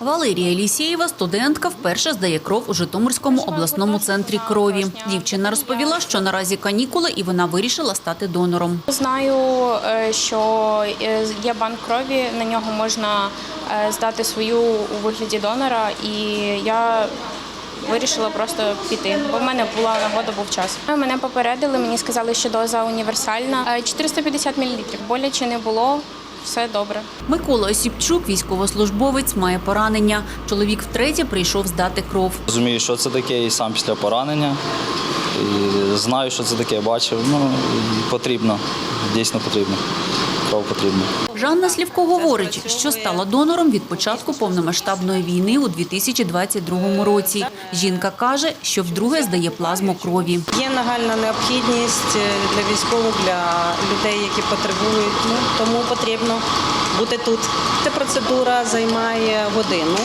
Валерія Лісєєва, студентка, вперше здає кров у Житомирському обласному центрі крові. Дівчина розповіла, що наразі канікули і вона вирішила стати донором. Знаю, е, що е, є банк крові, на нього можна е, здати свою у вигляді донора, і я вирішила просто піти, бо в мене була нагода, був час. Мене попередили, мені сказали, що доза універсальна. Е, 450 мл. Боляче не було, все добре. Микола Осіпчук, військовослужбовець, має поранення. Чоловік втретє прийшов здати кров. Розумію, що це таке, і сам після поранення. І знаю, що це таке, бачив. Ну, потрібно, дійсно потрібно. Кров потрібна. Жанна Слівко говорить, що стала донором від початку повномасштабної війни у 2022 році. Жінка каже, що вдруге здає плазму крові. Є нагальна необхідність е, для військових, для людей, які потребують. Ну, тому потрібно бути тут. Ця процедура займає годину.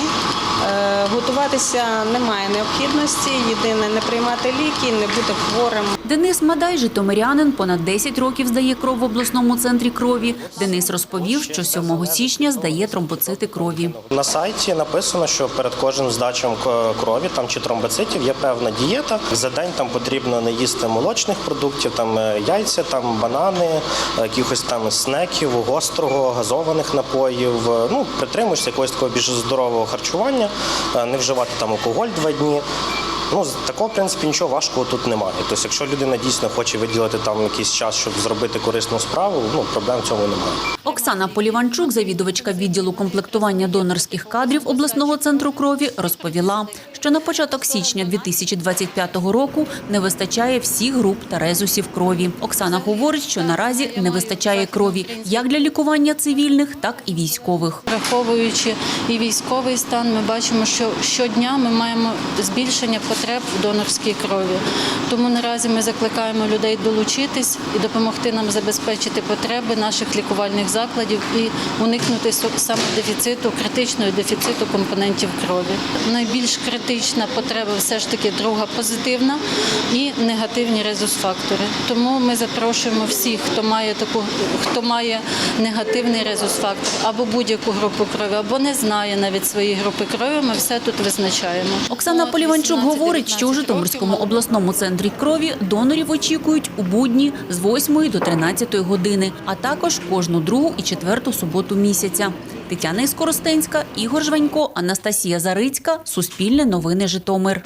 Е, Готуватися немає необхідності. Єдине не приймати ліки, не бути хворим. Денис Мадай, житомирянин, понад 10 років здає кров в обласному центрі крові. Денис розповів, що 7 січня здає тромбоцити крові. На сайті написано, що перед кожним здачем к- крові там чи тромбоцитів є певна дієта. За день там потрібно не їсти молочних продуктів, там е, яйця, там банани, е, якихось там снеків, гострого, газованих напоїв. Ну притримуєшся якогось такого більш здорового харчування, не вживати там алкоголь два дні. Ну, з такого, в принципі, нічого важкого тут немає. Тобто, якщо людина дійсно хоче виділити там якийсь час, щоб зробити корисну справу, ну проблем в цьому немає. Оксана Поліванчук, завідувачка відділу комплектування донорських кадрів обласного центру крові, розповіла, що на початок січня 2025 року не вистачає всіх груп та резусів крові. Оксана говорить, що наразі не вистачає крові як для лікування цивільних, так і військових. Враховуючи і військовий стан, ми бачимо, що щодня ми маємо збільшення потреб в донорській крові. Тому наразі ми закликаємо людей долучитись і допомогти нам забезпечити потреби наших лікувальних закладів і уникнути саме дефіциту, критичного дефіциту компонентів крові. Найбільш критична потреба все ж таки друга позитивна і негативні резус-фактори. Тому ми запрошуємо всіх, хто має таку, хто має негативний резус-фактор або будь-яку групу крові, або не знає навіть свої групи крові. Ми все тут визначаємо. Оксана Поліванчук 18-19 говорить, що у Житомирському обласному центрі крові донорів очікують у будні з 8 до 13 години, а також кожну другу і четверту суботу місяця. Тетяна Іскоростенська, Ігор Жванько, Анастасія Зарицька, Суспільне новини Житомир.